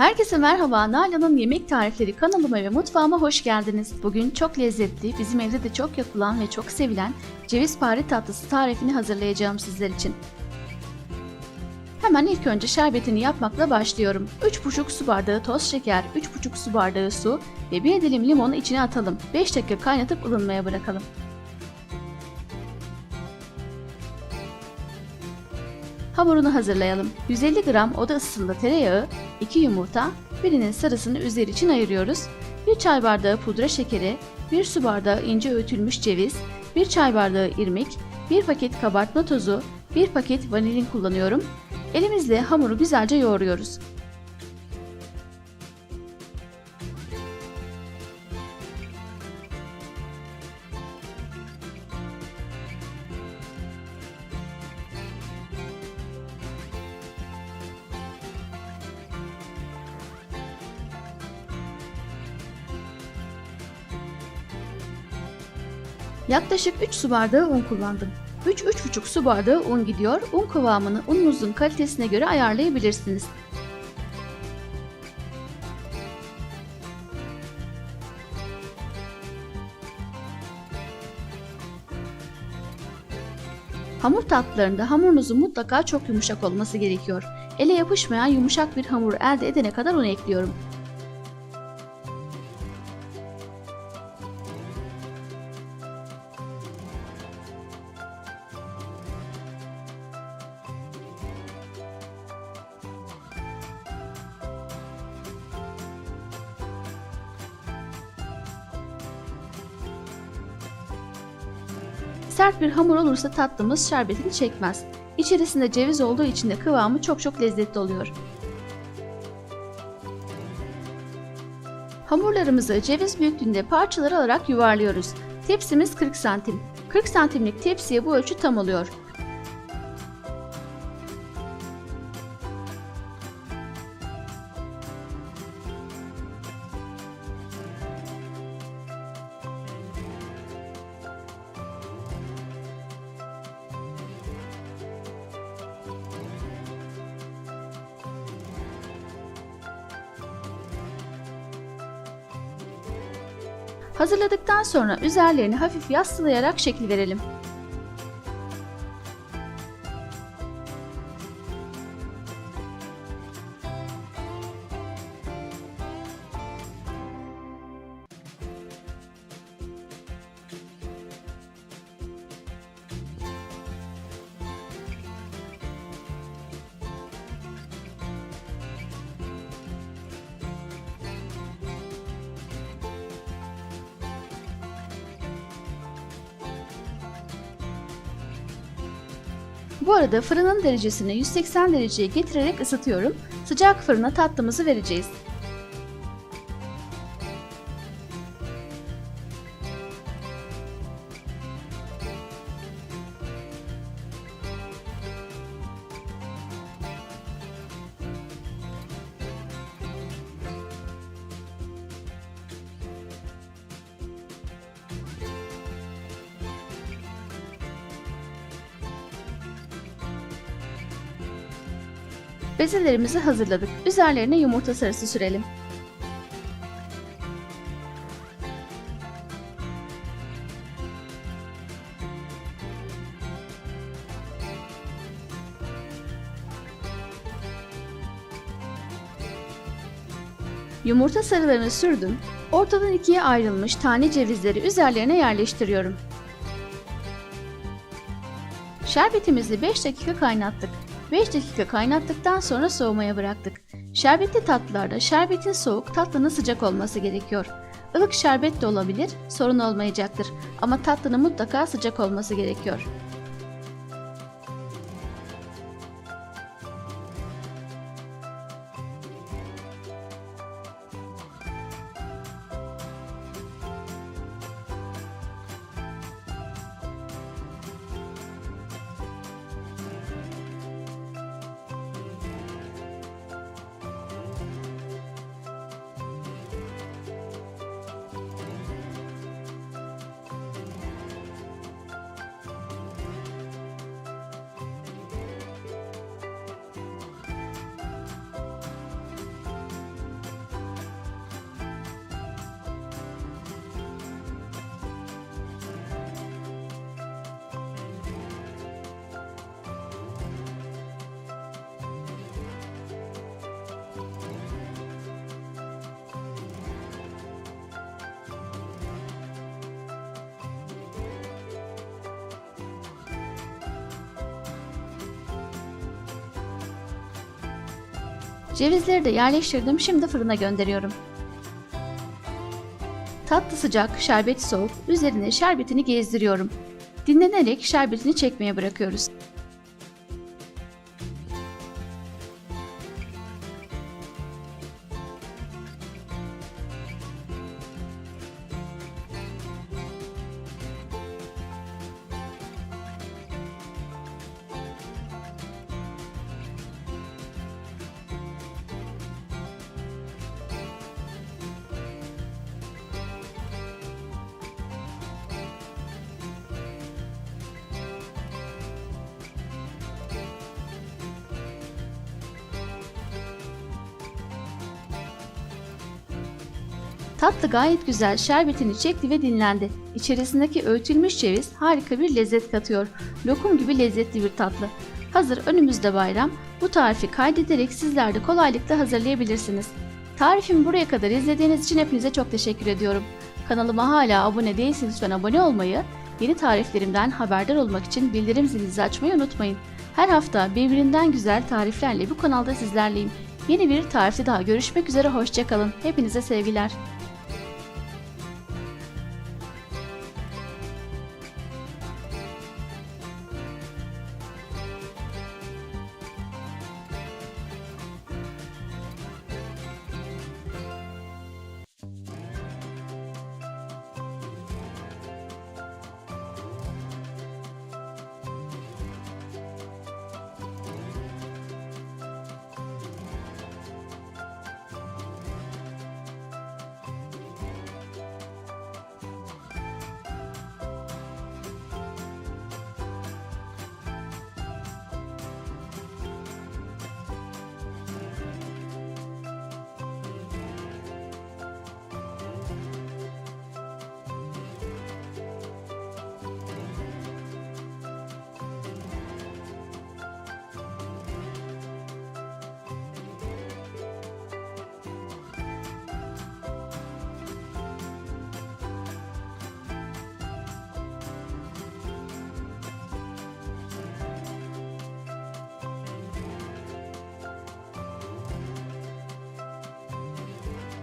Herkese merhaba, Nalan'ın Yemek Tarifleri kanalıma ve mutfağıma hoş geldiniz. Bugün çok lezzetli, bizim evde de çok yapılan ve çok sevilen ceviz pare tatlısı tarifini hazırlayacağım sizler için. Hemen ilk önce şerbetini yapmakla başlıyorum. 3,5 su bardağı toz şeker, 3,5 su bardağı su ve 1 dilim limonu içine atalım. 5 dakika kaynatıp ılınmaya bırakalım. Hamurunu hazırlayalım. 150 gram oda ısısında tereyağı, 2 yumurta, birinin sarısını üzeri için ayırıyoruz. 1 çay bardağı pudra şekeri, 1 su bardağı ince öğütülmüş ceviz, 1 çay bardağı irmik, 1 paket kabartma tozu, 1 paket vanilin kullanıyorum. Elimizle hamuru güzelce yoğuruyoruz. Yaklaşık 3 su bardağı un kullandım. 3-3,5 su bardağı un gidiyor. Un kıvamını ununuzun kalitesine göre ayarlayabilirsiniz. Hamur tatlılarında hamurunuzun mutlaka çok yumuşak olması gerekiyor. Ele yapışmayan yumuşak bir hamur elde edene kadar un ekliyorum. Sert bir hamur olursa tatlımız şerbetini çekmez. İçerisinde ceviz olduğu için de kıvamı çok çok lezzetli oluyor. Hamurlarımızı ceviz büyüklüğünde parçalar alarak yuvarlıyoruz. Tepsimiz 40 santim. 40 santimlik tepsiye bu ölçü tam oluyor. Hazırladıktan sonra üzerlerini hafif yasslayarak şekil verelim. Bu arada fırının derecesini 180 dereceye getirerek ısıtıyorum. Sıcak fırına tatlımızı vereceğiz. Bezelerimizi hazırladık. Üzerlerine yumurta sarısı sürelim. Yumurta sarılarını sürdüm. Ortadan ikiye ayrılmış tane cevizleri üzerlerine yerleştiriyorum. Şerbetimizi 5 dakika kaynattık. 5 dakika kaynattıktan sonra soğumaya bıraktık. Şerbetli tatlılarda şerbetin soğuk, tatlının sıcak olması gerekiyor. Ilık şerbet de olabilir, sorun olmayacaktır. Ama tatlının mutlaka sıcak olması gerekiyor. Cevizleri de yerleştirdim. Şimdi fırına gönderiyorum. Tatlı sıcak, şerbeti soğuk. Üzerine şerbetini gezdiriyorum. Dinlenerek şerbetini çekmeye bırakıyoruz. Tatlı gayet güzel şerbetini çekti ve dinlendi. İçerisindeki öğütülmüş ceviz harika bir lezzet katıyor. Lokum gibi lezzetli bir tatlı. Hazır önümüzde bayram. Bu tarifi kaydederek sizler de kolaylıkla hazırlayabilirsiniz. Tarifimi buraya kadar izlediğiniz için hepinize çok teşekkür ediyorum. Kanalıma hala abone değilseniz lütfen abone olmayı, yeni tariflerimden haberdar olmak için bildirim zilinizi açmayı unutmayın. Her hafta birbirinden güzel tariflerle bu kanalda sizlerleyim. Yeni bir tarifte daha görüşmek üzere hoşçakalın. Hepinize sevgiler.